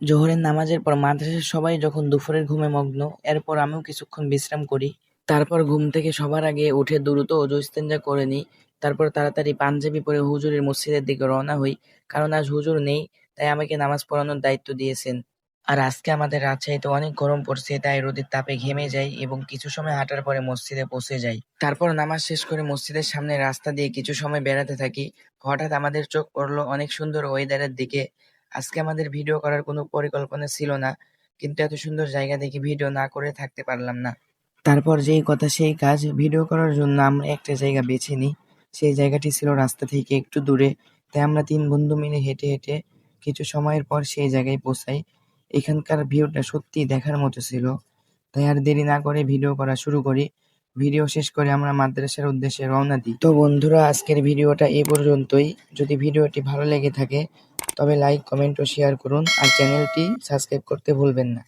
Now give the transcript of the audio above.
জোহরের নামাজের পর মাদ্রাসার সবাই যখন দুপুরের ঘুমে মগ্ন, এরপর আমিও কিছুক্ষণ বিশ্রাম করি। তারপর ঘুম থেকে সবার আগে উঠে দ্রুত অজু ইস্তেঞ্জা করে নিই। তারপর তাড়াতাড়ি পাঞ্জাবি পরে হুজুরের মসজিদের দিকে রওনা হই, কারণ আজ হুজুর নেই, তাই আমাকে নামাজ পড়ানোর দায়িত্ব দিয়েছেন। আর আজকে আমাদের রাজশাহীতে অনেক গরম পড়ছে, তাই রোদের তাপে ঘেমে যাই এবং কিছু সময় হাঁটার পরে মসজিদে পৌঁছে যাই। তারপর নামাজ শেষ করে মসজিদের সামনে রাস্তা দিয়ে কিছু সময় বেড়াতে থাকি। হঠাৎ আমাদের চোখ পড়ল অনেক সুন্দর ওয়েদারের দিকে। আজকে আমাদের ভিডিও করার কোনো পরিকল্পনা ছিল না, কিন্তু এত সুন্দর জায়গা দেখে ভিডিও না করে থাকতে পারলাম না। তারপর যেই কথা সেই কাজ ভিডিও করার জন্য আমরা একটা জায়গা বেছে নিই। সেই জায়গাটি ছিল রাস্তা থেকে একটু দূরে, তাই আমরা তিন বন্ধু মিলে হেঁটে হেঁটে কিছু সময়ের পর সেই জায়গায় পৌঁছাই। এখানকার ভিউটা সত্যি দেখার মতো ছিল। তাই আর দেরি না করে ভিডিও করা শুরু করি। ভিডিও শেষ করে আমরা মাদ্রাসার উদ্দেশ্যে রওনা দিই। তো বন্ধুরা, আজকের ভিডিওটা এ পর্যন্তই। যদি ভিডিওটি ভালো লেগে থাকে তবে লাইক কমেন্ট ও শেয়ার করুন আর চ্যানেলটি সাবস্ক্রাইব করতে ভুলবেন না।